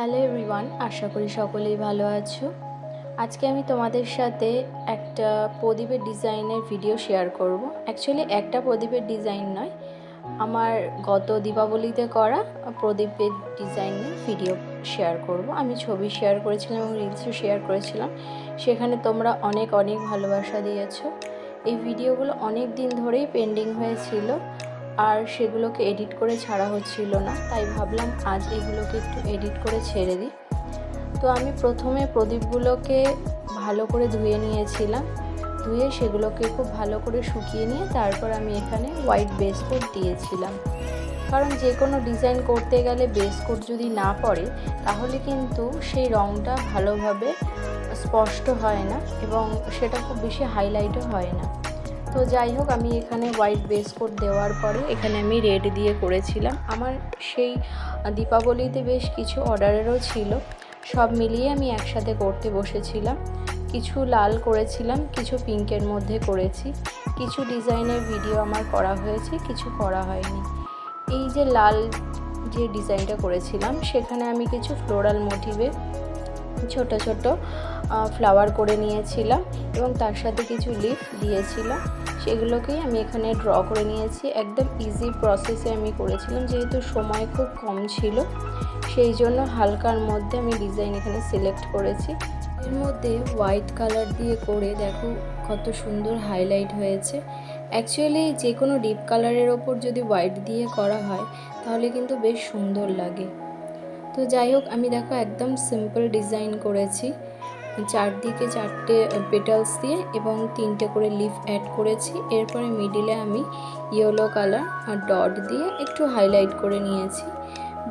Hello everyone, আশা করি সকলেই ভালো আছো। আজকে আমি তোমাদের সাথে একটা প্রদীপের ডিজাইনের ভিডিও শেয়ার করব। অ্যাকচুয়ালি একটা প্রদীপের ডিজাইন নয়, আমার গত দীপাবলিতে করা প্রদীপের ডিজাইনের ভিডিও শেয়ার করব। আমি ছবি শেয়ার করেছিলাম এবং রিলসও শেয়ার করেছিলাম। সেখানে তোমরা অনেক অনেক ভালোবাসা দিয়েছ। এই ভিডিওগুলো অনেক দিন ধরেই পেন্ডিং হয়েছিল। আর সেগুলোকে এডিট করে ছাড়া হচ্ছিল না, তাই ভাবলাম আজ এগুলোকে একটু এডিট করে ছেড়ে দিই। তো আমি প্রথমে প্রদীপগুলোকে ভালো করে ধুয়ে নিয়েছিলাম, ধুয়ে সেগুলোকে খুব ভালো করে শুকিয়ে নিয়ে তারপর আমি এখানে হোয়াইট বেস কোট দিয়েছিলাম। কারণ যে কোনো ডিজাইন করতে গেলে বেস কোট যদি না পড়ে, তাহলে কিন্তু সেই রঙটা ভালোভাবে স্পষ্ট হয় না এবং সেটা খুব বেশি হাইলাইটও হয় না। তো যাই হোক, আমি এখানে হোয়াইট বেস কোট দেওয়ার পরে এখানে আমি রেড দিয়ে করেছিলাম। আমার সেই দীপাবলিতে বেশ কিছু অর্ডারেরও ছিল। সব মিলিয়ে আমি একসাথে করতে বসেছিলাম। কিছু লাল করেছিলাম, কিছু পিঙ্কের মধ্যে করেছি। কিছু ডিজাইনের ভিডিও আমার করা হয়েছে, কিছু করা হয়নি। এই যে লাল যে ডিজাইনটা করেছিলাম, সেখানে আমি কিছু ফ্লোরাল মোটিভে ছোট ছোট ফ্লাওয়ার করে নিয়েছিলাম এবং তার সাথে কিছু লিফ দিয়েছিলাম। সেগুলোকেই আমি এখানে ড্র করে নিয়েছি। একদম ইজি প্রসেসে আমি করেছিলাম, যেহেতু সময় খুব কম ছিল। সেই জন্য হালকার মধ্যে আমি ডিজাইন এখানে সিলেক্ট করেছি। এর মধ্যে হোয়াইট কালার দিয়ে করে দেখো কত সুন্দর হাইলাইট হয়েছে। অ্যাকচুয়ালি যে কোনো ডিপ কালারের ওপর যদি হোয়াইট দিয়ে করা হয়, তাহলে কিন্তু বেশ সুন্দর লাগে। তো যাই হোক, আমি দেখো একদম সিম্পল ডিজাইন করেছি। চারদিকে চারটে পেটালস দিয়ে এবং তিনটে করে লিফ অ্যাড করেছি। এরপরে মিডিলে আমি ইয়েলো কালার ডট দিয়ে একটু হাইলাইট করে নিয়েছি।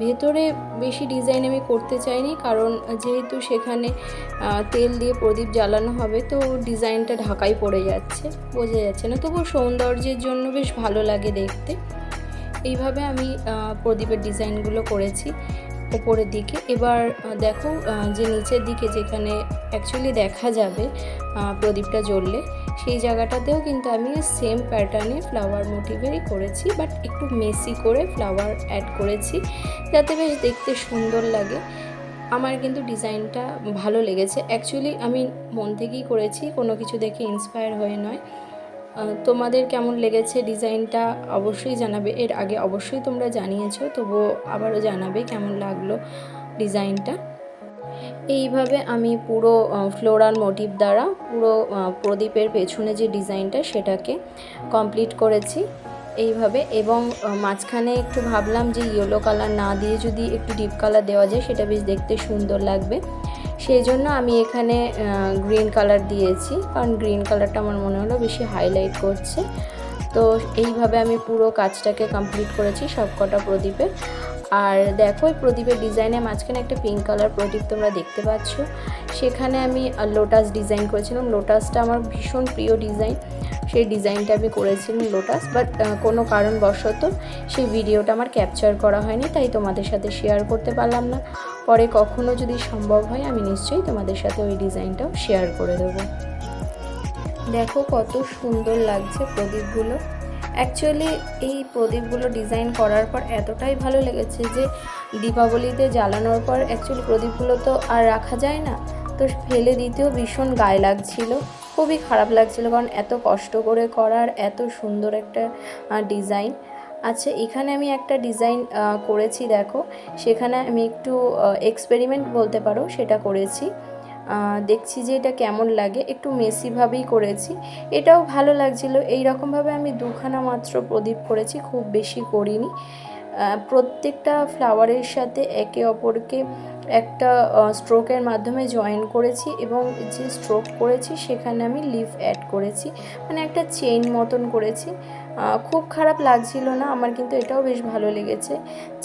ভেতরে বেশি ডিজাইন আমি করতে চাইনি কারণ যেহেতু সেখানে তেল দিয়ে প্রদীপ জ্বালানো হবে তো ডিজাইনটা ঢাকাই পড়ে যাচ্ছে, বোঝা যাচ্ছে না। তবুও সৌন্দর্যের জন্য বেশ ভালো লাগে দেখতে। এইভাবে আমি প্রদীপের ডিজাইনগুলো করেছি। ওপরের দিকে। এবার দেখো যে নিচের দিকে যেখানে অ্যাকচুয়ালি দেখা যাবে প্রদীপটা জ্বললে, সেই জায়গাটাতেও কিন্তু আমি সেম প্যাটার্নে ফ্লাওয়ার মোটিভেরই করেছি বাট একটু মেসি করে ফ্লাওয়ার অ্যাড করেছি, যাতে বেশ দেখতে সুন্দর লাগে। আমার কিন্তু ডিজাইনটা ভালো লেগেছে। অ্যাকচুয়ালি আমি মন থেকেই করেছি, কোনো কিছু দেখে ইন্সপায়ার হয়ে নয়। তোমাদের কেমন লেগেছে ডিজাইনটা অবশ্যই জানাবে। এর আগে অবশ্যই তোমরা জানিয়েছো, তবুও আবারও জানাবে কেমন লাগল ডিজাইনটা। এইভাবে আমি পুরো ফ্লোরাল মোটিভ দ্বারা পুরো প্রদীপের পেছনে যে ডিজাইনটা সেটাকে কমপ্লিট করেছি এইভাবে। এবং মাঝখানে একটু ভাবলাম যে ইয়েলো কালার না দিয়ে যদি একটু ডিপ কালার দেওয়া যায়, সেটা বেশ দেখতে সুন্দর লাগবে। সেই জন্য আমি এখানে গ্রিন কালার দিয়েছি। কারণ গ্রিন কালারটা আমার মনে হলো বেশি হাইলাইট করছে। তো এইভাবে আমি পুরো কাজটাকে কমপ্লিট করেছি সবকটা প্রদীপে আর দেখো, এই প্রদীপের ডিজাইনের মাঝখানে একটা পিঙ্ক কালার প্রদীপ তোমরা দেখতে পাচ্ছ। সেখানে আমি লোটাস ডিজাইন করেছিলাম। লোটাসটা আমার ভীষণ প্রিয় ডিজাইন সেই ডিজাইনটা আমি করেছিলাম লোটাস বাট কোনো কারণবশত সেই ভিডিওটা আমার ক্যাপচার করা হয়নি, তাই তোমাদের সাথে শেয়ার করতে পারলাম না। পরে কখনো যদি সম্ভব হয়, আমি নিশ্চয়ই তোমাদের সাথে ওই ডিজাইনটাও শেয়ার করে দেবো। দেখো কত সুন্দর লাগছে প্রদীপগুলো। অ্যাকচুয়ালি এই প্রদীপগুলো ডিজাইন করার পর এতটাই ভালো লেগেছে যে দীপাবলিতে জ্বালানোর পর অ্যাকচুয়ালি প্রদীপগুলো তো আর রাখা যায় না। তো ফেলে দিতেও ভীষণ গায়ে লাগছিল, খুবই খারাপ লাগছিল কারণ এত কষ্ট করে করার, এত সুন্দর একটা ডিজাইন আচ্ছা এখানে আমি একটা ডিজাইন করেছি দেখো। সেখানে আমি একটু এক্সপেরিমেন্ট বলতে পারো, সেটা করেছি। দেখছি যে এটা কেমন লাগে, একটু মেসিভাবেই করেছি। এটাও ভালো লাগছিল। রকমভাবে আমি দুখানা মাত্র প্রদীপ করেছি, খুব বেশি করিনি। প্রত্যেকটা ফ্লাওয়ারের সাথে একে অপরকে একটা স্ট্রোকের মাধ্যমে জয়েন করেছি এবং যে স্ট্রোক করেছি, সেখানে আমি লিফ অ্যাড করেছি। মানে একটা চেইন মতন করেছি। খুব খারাপ লাগছিল না, আমার কিন্তু এটাও বেশ ভালো লেগেছে।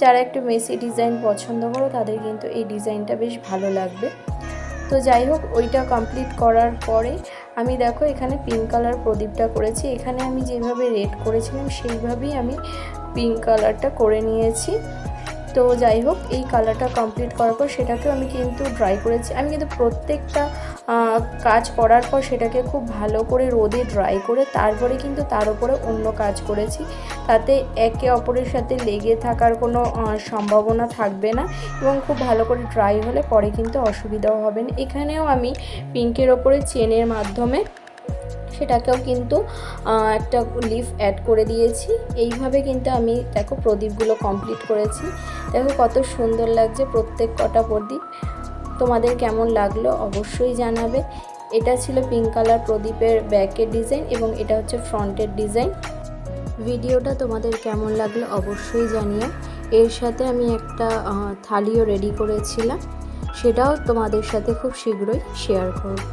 যারা একটু মেসি ডিজাইন পছন্দ করো, তাদের কিন্তু এই ডিজাইনটা বেশ ভালো লাগবে। তো যাই হোক, ওইটা কমপ্লিট করার পরে আমি দেখো এখানে পিঙ্ক কালার প্রদীপটা করেছি। এখানে আমি যেভাবে রেড করেছিলাম, সেইভাবেই আমি পিঙ্ক কালারটা করে নিয়েছি। তো যাই হোক, এই কালারটা কমপ্লিট করার পর সেটাকেও আমি কিন্তু ড্রাই করেছি। আমি কিন্তু প্রত্যেকটা কাজ করার পর সেটাকে খুব ভালো করে রোদে ড্রাই করে তারপরে কিন্তু তার উপরে অন্য কাজ করেছি। তাতে একে অপরের সাথে লেগে থাকার কোনো সম্ভাবনা থাকবে না এবং খুব ভালো করে ড্রাই হলে পরে কিন্তু অসুবিধাও হবে না। এখানেও আমি পিঙ্কের ওপরে চেনের মাধ্যমে সেটাকেও কিন্তু একটা লিফ অ্যাড করে দিয়েছি। এইভাবে কিন্তু আমি দেখো প্রদীপগুলো কমপ্লিট করেছি। দেখো কত সুন্দর লাগছে প্রত্যেক কটা প্রদীপ। তোমাদের কেমন লাগল অবশ্যই জানাবে। এটা ছিল পিঙ্ক কালার প্রদীপের ব্যাকের ডিজাইন এবং এটা হচ্ছে ফ্রন্টের ডিজাইন ভিডিওটা তোমাদের কেমন লাগল অবশ্যই জানিও। এর সাথে আমি একটা থালিও রেডি করেছিলাম। সেটাও তোমাদের সাথে খুব শীঘ্রই শেয়ার করব।